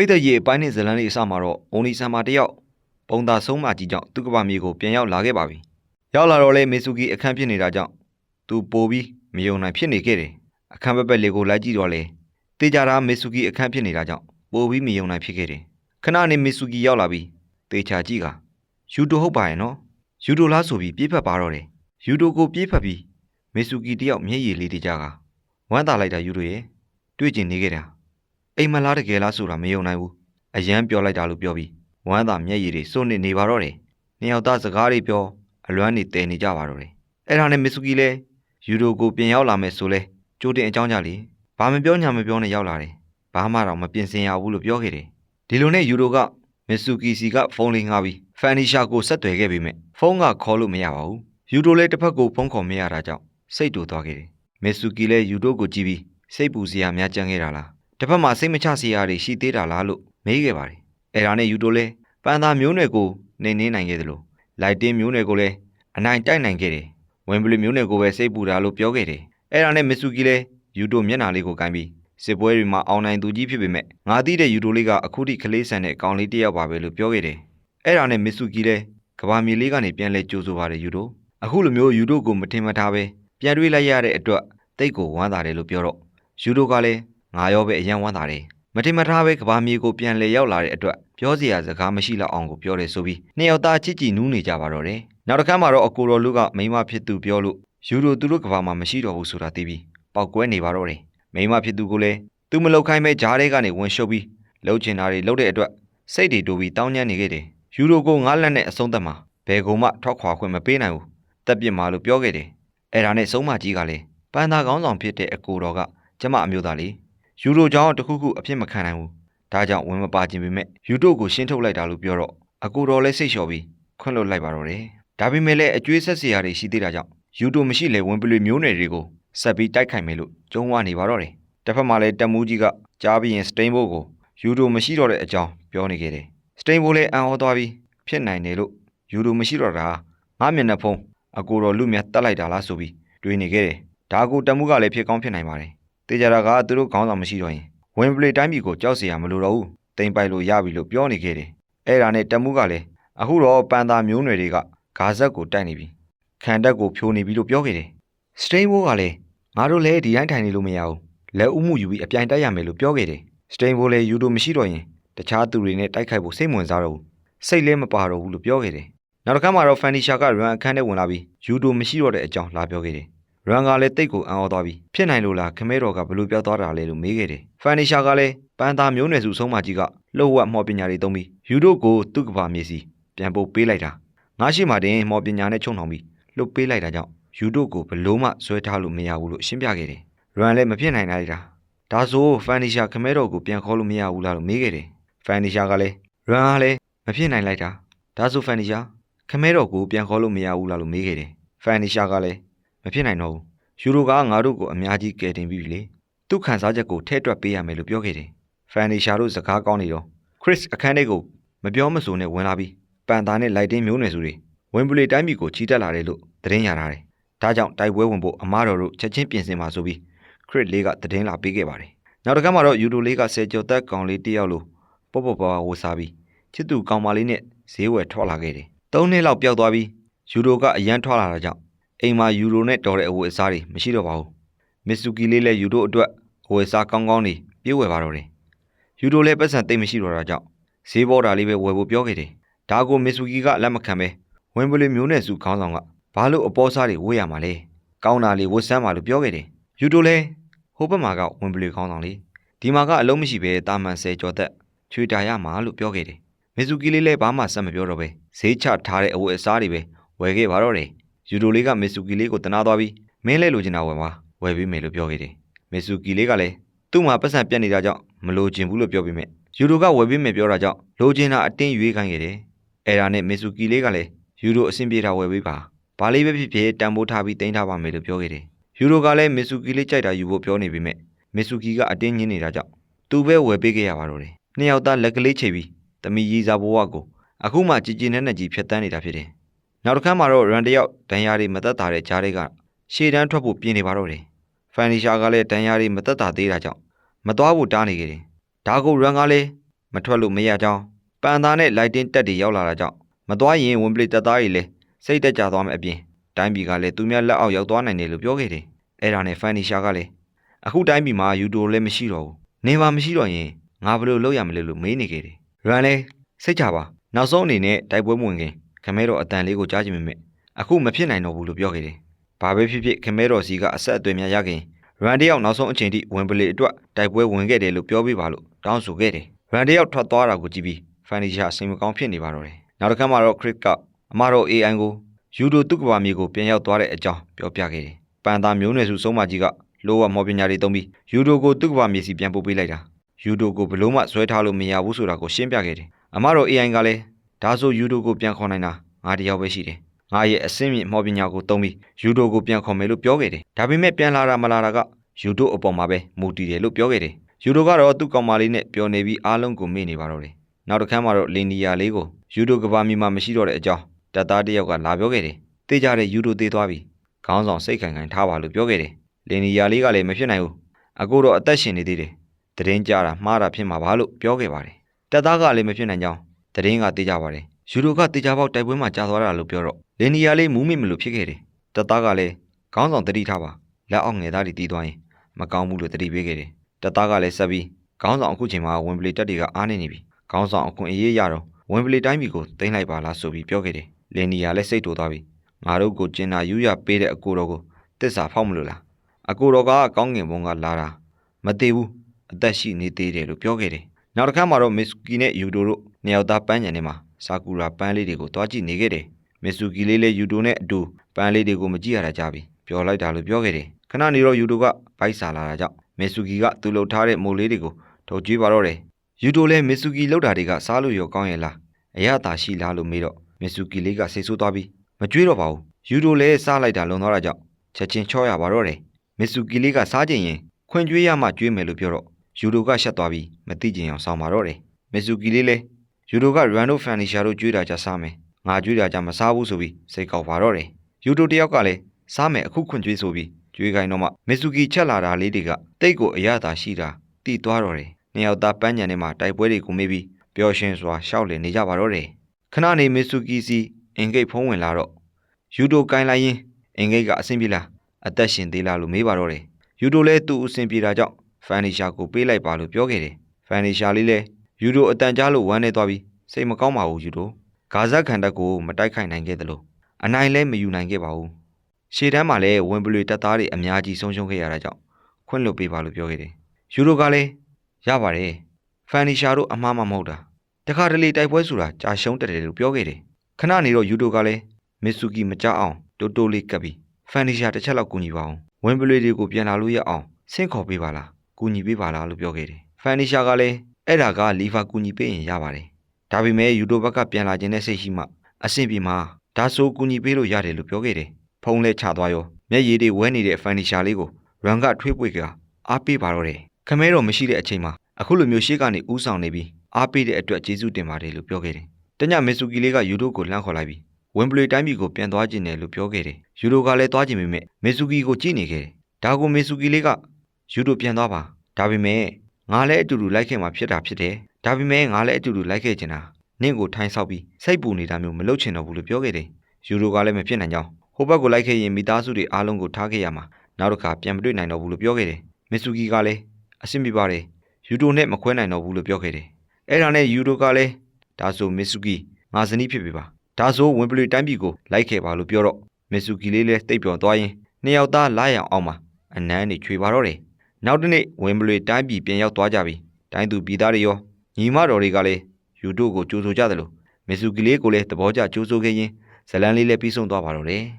ရိသတ်ရဲ့အပိုင်းနဲ့ဇလန်းလေးအစမှာတော့အုံလီဆန်မာတယောက်ပုံသာဆုံးမကြီးကြောင့်သူ့ကဘာမြေကိုပြန်ရောက်လာခဲ့ပါပြီ။ရောက်လာတော့လေမေဆူကီအခန်းဖြစ်နေတာကြောင့်သူပိုပြီးမယုံနိုင်ဖြစ်နေခဲ့တယ်။အခန်းပက်ပက်လေးကိုလိုက်ကြည့်တော့လေတေးကြတာမေဆူကီအခန်းဖြစ်နေတာကြောင့်ပိုပြီးမယုံနိုင်ဖြစ်ခဲ့တယ်။ခဏနေမေဆူကီရောက်လာပြီးတေချာကြည့်ကယူတိုဟုတ်ပါရဲ့နော်။ယူတိုလားဆိုပြီးပြေးဖက်ပါတော့တယ်။ယူတိုကိုပြေးဖက်ပြီးမေဆူကီတယောက်မျက်ရည်လေးတကြကဝမ်းသာလိုက်တာယူတိုရဲ့တွေ့ကျင်နေခဲ့တာ။ အိမ်မလားတကယ်လားဆိုတာမယုံနိုင်ဘူးအရန်ပြောလိုက်တာလို့ပြောပြီးဝမ်းသာမျက်ရည်တွေစွန့်နေနေပါတော့တယ်နှစ်ယောက်သားစကားတွေပြောအလွမ်းနေတဲနေကြပါတော့တယ်အဲ့ဒါနဲ့မစ်ဆူကီလည်းယူဒိုကိုပြင်ရောက်လာမယ်ဆိုလဲကြိုတင်အကြောင်းကြလေဘာမပြောညာမပြောနဲ့ရောက်လာတယ်ဘာမှတော့မပြင်ဆင်ရဘူးလို့ပြောခဲ့တယ်ဒီလိုနဲ့ယူဒိုကမစ်ဆူကီစီကဖုန်းလေးငှားပြီးဖန်နီရှာကိုဆက်သွယ်ခဲ့ပေမဲ့ဖုန်းကခေါ်လို့မရပါဘူးယူဒိုလည်းတစ်ဖက်ကိုဖုန်းခေါ်မရတာကြောင့်စိတ်တူသွားခဲ့တယ်မစ်ဆူကီလည်းယူဒိုကိုကြည့်ပြီးစိတ်ပူစရာများကြံခဲ့တာလား တစ်ဖက်မှာစိတ်မချစရာတွေရှိသေးတာလားလို့မေးခဲ့ပါတယ်။အဲ့ဒါနဲ့ယူတိုလဲပန်သာမျိုးနွယ်ကိုနှိမ်နှင်းနိုင်ခဲ့တယ်လို့လိုက်တင်းမျိုးနွယ်ကိုလည်းအနိုင်တိုက်နိုင်ခဲ့တယ်။ဝင်ဘလီမျိုးနွယ်ကိုပဲစိတ်ပူတာလို့ပြောခဲ့တယ်။အဲ့ဒါနဲ့မစ်ဆူကီလဲယူတိုမျက်နှာလေးကိုကင်ပြီးစစ်ပွဲတွေမှာအောင်နိုင်သူကြီးဖြစ်ပေမဲ့ငါသိတဲ့ယူတိုလေးကအခုထိကလေးဆန်တဲ့အကောင်လေးတစ်ယောက်ပါပဲလို့ပြောခဲ့တယ်။အဲ့ဒါနဲ့မစ်ဆူကီလဲကဘာမြေလေးကနေပြန်လဲကြိုးဆိုပါတယ်ယူတိုအခုလိုမျိုးယူတိုကိုမထင်မှတ်ထားပဲပြန်တွေးလိုက်ရတဲ့အတွက်တိတ်ကိုဝမ်းသာတယ်လို့ပြောတော့ယူတိုကလည်း ငါရောပဲအယံဝမ်းသာတယ်မတင်မထားပဲကဘာမြေကိုပြန်လဲရောက်လာတဲ့အတွက်ပြောစရာစကားမရှိတော့အောင်ကိုပြောတယ်ဆိုပြီးနှစ်ယောက်သားချစ်ကြည်နူးနေကြပါတော့တယ်နောက်တစ်ခါမှတော့အကိုတော်လူကမိန်းမဖြစ်သူပြောလို့ယူရိုသူတို့ကဘာမှာမရှိတော့ဘူးဆိုတာသိပြီးပောက်ကွဲနေပါတော့တယ်မိန်းမဖြစ်သူကိုလည်းသူမလောက်ခိုင်းပဲဂျားထဲကနေဝင်ရှုပ်ပြီးလှုပ်ချင်တာတွေလှုပ်တဲ့အတွက်စိတ်တွေတိုးပြီးတောင်းညံ့နေခဲ့တယ်ယူရိုကိုငါးလက်နဲ့အဆုံးသက်မှာဘယ်ကုံမှထွက်ခွာခွင့်မပေးနိုင်ဘူးတက်ပြစ်မှာလို့ပြောခဲ့တယ်အဲ့ဒါနဲ့ဆုံးမကြီးကလည်းပန်းသာကောင်းဆောင်ဖြစ်တဲ့အကိုတော်ကကျမအမျိုးသားလေး ယူရိုကြောင့်တခုခုအဖြစ်မခံနိုင်ဘူး။ဒါကြောင့်ဝင်မပါခြင်းပေမဲ့ယူတိုကိုရှင်းထုတ်လိုက်တာလို့ပြောတော့အကူတော်လည်းစိတ်လျှော်ပြီးခွင့်လွှတ်လိုက်ပါတော့တယ်။ဒါပေမဲ့လည်းအကျွေးဆက်စရာတွေရှိသေးတာကြောင့်ယူတိုမရှိလေဝင်ပလွေမျိုးနယ်တွေကိုဆက်ပြီးတိုက်ခိုက်မယ်လို့ကြုံဝါနေပါတော့တယ်။တစ်ဖက်မှာလည်းတက်မူးကြီးကကြားပြီးရင်စတိန်ဘိုးကိုယူတိုမရှိတော့တဲ့အကြောင်းပြောနေခဲ့တယ်။စတိန်ဘိုးလည်းအံ့ဩသွားပြီးဖြစ်နိုင်တယ်လို့ယူတိုမရှိတော့တာငါမျက်နှာဖုံးအကူတော်လူမြတ်တက်လိုက်တာလားဆိုပြီးတွေးနေခဲ့တယ်။ဒါကိုတက်မူးကလည်းဖြစ်ကောင်းဖြစ်နိုင်ပါတယ်။ တေကြတာကသူတို့ခေါင်းဆောင်မရှိတော့ရင်ဝင်ပလေတိုင်းပြည်ကိုကြောက်စရာမလိုတော့ဘူးတိမ်ပိုက်လို့ရပြီလို့ပြောနေခဲ့တယ်အဲ့ဒါနဲ့တမှုကလည်းအခုတော့ပန်သာမျိုးနွယ်တွေကဂါဇက်ကိုတိုက်နေပြီခံတက်ကိုဖြိုးနေပြီလို့ပြောခဲ့တယ်စတိန်ဘိုးကလည်းငါတို့လည်းဒီတိုင်းထိုင်နေလို့မရဘူးလက်ဥမှုယူပြီးအပြိုင်တိုက်ရမယ်လို့ပြောခဲ့တယ်စတိန်ဘိုးလည်းယူတို့မရှိတော့ရင်တခြားသူတွေနဲ့တိုက်ခိုက်ဖို့စိတ်ဝင်စားတော့ဘူးစိတ်လည်းမပါတော့ဘူးလို့ပြောခဲ့တယ်နောက်တစ်ခါမှာတော့ဖန်နီရှာကရန်အခန်းထဲဝင်လာပြီးယူဒိုမရှိတော့တဲ့အကြောင်းလာပြောခဲ့တယ် ရန်ကလည်းတိတ်ကိုအံ့ဩသွားပြီဖြစ်နိုင်လို့လားခမဲတော်ကဘလို့ပြောသွားတာလဲလို့မေးခဲ့တယ်ဖန်နီရှာကလည်းပန်သာမျိုးနွယ်စုဆုံးမကြီးကလှုပ်ဝက်မော်ပညာတွေသုံးပြီးယူတို့ကိုသူ့ကဘာမြေစီပြန်ပို့ပေးလိုက်တာငါရှိမှတင်မော်ပညာနဲ့ချုံထောင်ပြီးလှုပ်ပေးလိုက်တာကြောင့်ယူတို့ကိုဘလို့မှဆွဲထားလို့မရဘူးလို့ရှင်းပြခဲ့တယ်ရန်လည်းမဖြစ်နိုင်လိုက်တာဒါဆိုဖန်နီရှာခမဲတော်ကိုပြန်ခေါ်လို့မရဘူးလားလို့မေးခဲ့တယ်ဖန်နီရှာကလည်းရန်ကလည်းမဖြစ်နိုင်လိုက်တာဒါဆိုဖန်နီရှာခမဲတော်ကိုပြန်ခေါ်လို့မရဘူးလားလို့မေးခဲ့တယ်ဖန်နီရှာကလည်း မဖြစ်နိုင်တော့ဘူးယူရိုကငါတို့ကိုအများကြီးကယ်တင်ပြီးပြီလေသူ့ခံစားချက်ကိုထဲ့တွက်ပေးရမယ်လို့ပြောခဲ့တယ်ဖန်နီရှာတို့စကားကောင်းနေတော့ခရစ်အခန်းထဲကိုမပြောမဆိုနဲ့ဝင်လာပြီးပန်တာနဲ့လိုက်တင်းမျိုးနွယ်စုတွေဝင်ပလီတိုင်းပြည်ကိုချီတက်လာတယ်လို့သတင်းရထားတယ်ဒါကြောင့်တိုက်ပွဲဝင်ဖို့အမားတော်တို့ချက်ချင်းပြင်ဆင်ပါဆိုပြီးခရစ်လေးကသတင်းလာပေးခဲ့ပါတယ်နောက်တစ်ခါမှတော့ယူရိုလေးကဆယ်ကျော်သက်ကောင်လေးတယောက်လိုပေါ့ပေါ့ပါပါဝှစားပြီးချစ်သူကောင်မလေးနဲ့ဈေးဝယ်ထွက်လာခဲ့တယ်သုံးနှစ်လောက်ပျောက်သွားပြီးယူရိုကအရန်ထွက်လာတာကြောင့် အိမ်မှာယူရိုနဲ့တော်တဲ့အဝတ်အစားတွေမရှိတော့ပါဘူး။မစ်ဆူကီလေးလည်းယူရိုအတွက်အဝတ်အစားကောင်းကောင်းတွေပြေးဝယ်ပါတော့တယ်။ယူရိုလည်းပတ်စံသိမ့်မရှိတော့တာကြောင့်ဈေးပေါ်တာလေးပဲဝယ်ဖို့ပြောခဲ့တယ်။ဒါကိုမစ်ဆူကီကလက်မခံပဲဝင်ပလီမျိုးနဲ့စုခေါင်းဆောင်ကဘာလို့အပေါ်စားတွေဝတ်ရမှာလဲ။ကောင်းတာလေးဝတ်ဆမ်းပါလို့ပြောခဲ့တယ်။ယူရိုလည်းဟိုဘက်မှာကဝင်ပလီခေါင်းဆောင်လေးဒီမှာကအလုံးမရှိပဲတာမန်ဆယ်ကျော်သက်ချွေတာရမှာလို့ပြောခဲ့တယ်။မစ်ဆူကီလေးလည်းဘာမှဆက်မပြောတော့ပဲဈေးချထားတဲ့အဝတ်အစားတွေပဲဝယ်ခဲ့ပါတော့တယ်။ ယူဒိုလေးကမစ်ဆူကီလေးကိုတနာသွားပြီးမင်းလဲလိုချင်တာဝယ်ပါဝယ်ပေးမယ်လို့ပြောခဲ့တယ်။မစ်ဆူကီလေးကလည်းသူ့မှာပတ်စံပြတ်နေတာကြောင့်မလိုချင်ဘူးလို့ပြောပြီးမြဲယူဒိုကဝယ်ပေးမယ်ပြောတာကြောင့်လိုချင်တာအတင်းရွေးခိုင်းခဲ့တယ်။အဲ့ဒါနဲ့မစ်ဆူကီလေးကလည်းယူဒိုအဆင်ပြေတာဝယ်ပေးပါ။ဘာလေးပဲဖြစ်ဖြစ်တန်ဖိုးထားပြီးတင်ထားပါမယ်လို့ပြောခဲ့တယ်။ယူဒိုကလည်းမစ်ဆူကီလေးကြိုက်တာယူဖို့ပြောနေပြီးမြဲမစ်ဆူကီကအတင်းညင်းနေတာကြောင့်သူပဲဝယ်ပေးခဲ့ရပါတော့တယ်။နှစ်ယောက်သားလက်ကလေးချိန်ပြီးတမီရီစာဘဝကိုအခုမှကြည်ကြည်နဲ့နဲ့ကြီးဖြတ်တန်းနေတာဖြစ်တယ်။ နောက်တစ်ခါမှတော့ရန်တယောက်ဒဏ်ရာတွေမသက်သာတဲ့ကြားတွေကရှေ့တန်းထွက်ဖို့ပြင်နေပါတော့တယ်။ဖန်နီရှာကလည်းဒဏ်ရာတွေမသက်သာသေးတာကြောင့်မသွားဖို့တားနေခဲ့တယ်။ဒါကိုရန်ကလည်းမထွက်လို့မရကြောင်းပန်သားနဲ့လိုက်တင်တက်တွေရောက်လာတာကြောင့်မသွားရင်ဝင်ပလီတက်သားတွေလည်းစိတ်တက်ကြသွားမယ်အပြင်တိုင်းပြည်ကလည်းသူများလက်အောက်ရောက်သွားနိုင်တယ်လို့ပြောခဲ့တယ်အဲ့ဒါနဲ့ဖန်နီရှာကလည်းအခုတိုင်းပြည်မှာယူတိုလည်းမရှိတော့ဘူးနေပါမရှိတော့ရင်ငါဘယ်လိုလုပ်ရမလဲလို့မေးနေခဲ့တယ်ရန်လည်းစိတ်ချပါနောက်ဆုံးအနေနဲ့တိုက်ပွဲမဝင်ခင် ခမဲတော်အတန်လေးကိုကြားချင်ပေမဲ့အခုမဖြစ်နိုင်တော့ဘူးလို့ပြောခဲ့တယ်ဘာပဲဖြစ်ဖြစ်ခမဲတော်စီကအဆက်အသွယ်များရခင်ရန်တယောက်နောက်ဆုံးအချိန်ထိဝင်ပလေအတွက်တိုက်ပွဲဝင်ခဲ့တယ်လို့ပြောပြပါလို့တောင်းဆိုခဲ့တယ်။ရန်တယောက်ထွက်သွားတာကိုကြည့်ပြီးဖန်နီရှာစိတ်မကောင်းဖြစ်နေပါတော့တယ်။နောက်တစ်ခါမှတော့ခရစ်ကအမတော် AI ကိုယူဒိုတုကဘာမြေကိုပြန်ရောက်သွားတဲ့အကြောင်းပြောပြခဲ့တယ်။ပန်တာမျိုးနွယ်စုစုံမကြီးကလိုဝမော်ပညာတွေသုံးပြီးယူဒိုကိုတုကဘာမြေစီပြန်ပို့ပေးလိုက်တာ။ယူဒိုကိုဘလို့မှဆွဲထားလို့မရဘူးဆိုတာကိုရှင်းပြခဲ့တယ်။အမတော် AI ကလည်း ဒါဆိုယူဒိုကိုပြန်ခေါ်နိုင်တာငါတယောက်ပဲရှိတယ်။ငါရဲ့အစင်းမြင့်မော်ပညာကိုသုံးပြီးယူဒိုကိုပြန်ခေါ်မယ်လို့ပြောခဲ့တယ်။ဒါပေမဲ့ပြန်လာတာမလာတာကယူဒိုအပေါ်မှာပဲမူတည်တယ်လို့ပြောခဲ့တယ်။ယူဒိုကတော့သူ့ကောင်မလေးနဲ့ပျော်နေပြီးအားလုံးကိုမေ့နေပါတော့တယ်။နောက်တစ်ခါမှတော့လင်နီယာလေးကိုယူဒိုကဘာမီမှာမရှိတော့တဲ့အကြောင်းတပ်သားတစ်ယောက်ကလာပြောခဲ့တယ်။တေးကြတဲ့ယူဒိုသေးသွားပြီ။ခေါင်းဆောင်စိတ်ခံခံထားပါလို့ပြောခဲ့တယ်။လင်နီယာလေးကလည်းမဖြစ်နိုင်ဘူး။အခုတော့အသက်ရှင်နေသေးတယ်။တရင်ကြတာမှားတာဖြစ်မှာပါလို့ပြောခဲ့ပါတယ်။တပ်သားကလည်းမဖြစ်နိုင်ကြောင်း တရင်ကတေးကြပါတယ်။ယူဒိုကတေးကြပေါက်တိုက်ပွဲမှာကြာသွားတာလို့ပြောတော့လင်နီယာလေးမူးမိမလို့ဖြစ်ခဲ့တယ်။တပ်သားကလည်းခေါင်းဆောင်တတိထားပါလက်အောက်ငယ်သားတွေတီးသွားရင်မကောင်းဘူးလို့တတိပေးခဲ့တယ်။တပ်သားကလည်းဆက်ပြီးခေါင်းဆောင်အခုချိန်မှာဝင်ပလီတက်တွေကအားနေနေပြီ။ခေါင်းဆောင်အခွင့်အရေးရတော့ဝင်ပလီတိုင်းပြည်ကိုတင်လိုက်ပါလားဆိုပြီးပြောခဲ့တယ်။လင်နီယာလည်းစိတ်တူသွားပြီ။ငါတို့ကိုကျင်နာယူရပေးတဲ့အကိုတော်ကိုတစ္ဆာဖောက်မလို့လား။အကိုတော်ကကောင်းငင်ဘုံကလာတာမသေးဘူးအသက်ရှိနေသေးတယ်လို့ပြောခဲ့တယ်။ နောက်တစ်ခါမှတော့မစ်ဆူကီနဲ့ယူဒိုတို့နှစ်ယောက်သားပန်းညံထဲမှာဆာကူရာပန်းလေးတွေကိုတွားကြည့်နေခဲ့တယ်။မစ်ဆူကီလေးလည်းယူဒိုနဲ့အတူပန်းလေးတွေကိုမကြည့်ရတာကြပြီ။ပြောလိုက်တာလို့ပြောခဲ့တယ်။ခဏနေတော့ယူဒိုကဗိုက်စာလာတာကြောင့်မစ်ဆူကီကသူ့လှုပ်ထားတဲ့မိုးလေးတွေကိုထုတ်ကြွေးပါတော့တယ်။ယူတိုလည်းမစ်ဆူကီလှုပ်တာတွေကစားလို့ရောကောင်းရဲ့လား။အရသာရှိလားလို့မေးတော့မစ်ဆူကီလေးကစိတ်ဆိုးသွားပြီးမကြွေးတော့ပါဘူး။ယူတိုလည်းစားလိုက်တာလုံသွားတာကြောင့်ချက်ချင်းချောရပါတော့တယ်။မစ်ဆူကီလေးကစားခြင်းရင်ခွင်ကြွေးရမှကြွေးမယ်လို့ပြောတော့ ယူတိုကရှက်သွားပြီးမသိကျင်အောင်ဆောင်းပါတော့တယ်။မစ်ဆူကီလေးလည်းယူတိုကရန်ဒိုဖန်နီရှာတို့ကြွေးတာကြစားမယ်။ငါကြွေးတာကြမစားဘူးဆိုပြီးစိတ်ကောက်ပါတော့တယ်။ယူတိုတယောက်ကလည်းစားမယ်အခုခွင်ကြွေးဆိုပြီးကြွေးခိုင်းတော့မှမစ်ဆူကီချက်လာတာလေးတွေကတိတ်ကိုအရသာရှိတာတိသွားတော့တယ်။နှစ်ယောက်သားပန်းညံထဲမှာတိုက်ပွဲတွေကိုမေးပြီးပျော်ရွှင်စွာရှောက်လည်နေကြပါတော့တယ်။ခဏနေမစ်ဆူကီစီအင်ဂိတ်ဖုံးဝင်လာတော့ယူတိုကိုင်းလိုက်ရင်အင်ဂိတ်ကအဆင်ပြေလားအသက်ရှင်သေးလားလို့မေးပါတော့တယ်။ယူတိုလည်းသူ့အဆင်ပြေတာကြောင့် ဖန်နီရှာကိုပေးလိုက်ပါလို့ပြောခဲ့တယ်။ဖန်နီရှာလေးလည်းယူတိုအတန်ကြားလို့ဝမ်းနေသွားပြီးစိတ်မကောင်းပါဘူးယူတို။ဂါဇက်ခံတပ်ကိုမတိုက်ခိုက်နိုင်ခဲ့သလိုအနိုင်လည်းမယူနိုင်ခဲ့ပါဘူး။ရှေ့တန်းမှာလည်းဝင်ပလွေတပ်သားတွေအများကြီးဆုံးရှုံးခဲ့ရတာကြောင့်ခွင့်လွှတ်ပေးပါလို့ပြောခဲ့တယ်။ယူတိုကလည်းရပါတယ်။ဖန်နီရှာတို့အမှားမှမဟုတ်တာ။တခါတလေတိုက်ပွဲဆိုတာကြာရှုံးတက်တယ်လို့ပြောခဲ့တယ်။ခဏနေတော့ယူတိုကလည်းမစ်ဆူကီမကြအောင်တိုးတိုးလေးကပ်ပြီးဖန်နီရှာတစ်ချက်လောက်ကူညီပါအောင်။ဝင်ပလွေတွေကိုပြန်လာလို့ရအောင်ဆင့်ခေါ်ပေးပါလား။ ကူညီပေးပါလားလို့ပြောခဲ့တယ်။ဖန်နီရှာကလည်းအဲ့ဒါကလီဖာကူညီပေးရင်ရပါတယ်။ဒါပေမဲ့ယူတိုဘက်ကပြန်လာခြင်းနဲ့စိတ်ရှိမှအဆင်ပြေမှာဒါဆိုကူညီပေးလို့ရတယ်လို့ပြောခဲ့တယ်။ဖုံးလဲချသွားရောမျက်ရည်တွေဝဲနေတဲ့ဖန်နီရှာလေးကိုရန်ကထွေးပွေကအားပေးပါတော့တယ်။ခမဲတော်မရှိတဲ့အချိန်မှာအခုလိုမျိုးရှေ့ကနေဥဆောင်နေပြီးအားပေးတဲ့အတွက်ကျေးဇူးတင်ပါတယ်လို့ပြောခဲ့တယ်။တညမစ်ဆူကီလေးကယူတိုကိုလှမ်းခေါ်လိုက်ပြီးဝင်ပလွေတိုင်းပြည်ကိုပြန်သွားခြင်းတယ်လို့ပြောခဲ့တယ်။ယူတိုကလည်းသွားခြင်းပေမဲ့မစ်ဆူကီကိုကြည့်နေခဲ့တယ်။ဒါကိုမစ်ဆူကီလေးက ယူတိုပြန်သွားပါ။ဒါပေမဲ့ငါလည်းအတူတူလိုက်ခဲ့မှာဖြစ်တာဖြစ်တယ်။ဒါပေမဲ့ငါလည်းအတူတူလိုက်ခဲ့ချင်တာနင့်ကိုထိုင်းဆောက်ပြီးစိတ်ပူနေတာမျိုးမလုပ်ချင်တော့ဘူးလို့ပြောခဲ့တယ်။ယူတိုကလည်းမဖြစ်နိုင်ကြောင်းဟိုဘက်ကိုလိုက်ခဲ့ရင်မိသားစုတွေအားလုံးကိုထားခဲ့ရမှာနောက်တစ်ခါပြန်မတွေ့နိုင်တော့ဘူးလို့ပြောခဲ့တယ်။မစ်ဆူကီကလည်းအဆင်ပြေပါတယ်။ယူတိုနဲ့မခွဲနိုင်တော့ဘူးလို့ပြောခဲ့တယ်။အဲ့ဒါနဲ့ယူတိုကလည်းဒါဆိုမစ်ဆူကီငါဇနီးဖြစ်ပြီပါ။ဒါဆိုဝင်ပလွေတိုင်းပြည်ကိုလိုက်ခဲ့ပါလို့ပြောတော့မစ်ဆူကီလေးလည်းတိတ်ပျော်သွားရင်နှစ်ယောက်သားလာရအောင်အောင်မှာအနမ်းနေချွေပါတော့တယ်။ နောက်တစ်နေ့ဝင်ပလွေတိုင်းပြည်ပြန်ရောက်သွားကြပြီ။တိုင်းသူပြည်သားတွေရောညီမတော်တွေကလည်းယူတိုကိုကြိုးဆိုကြတယ်လို့မစ်ဆူကီလေးကိုလည်းသဘောကျကြိုးဆိုခဲ့ရင်ဇလန်လေးလည်းပြီးဆုံးသွားပါတော့တယ်။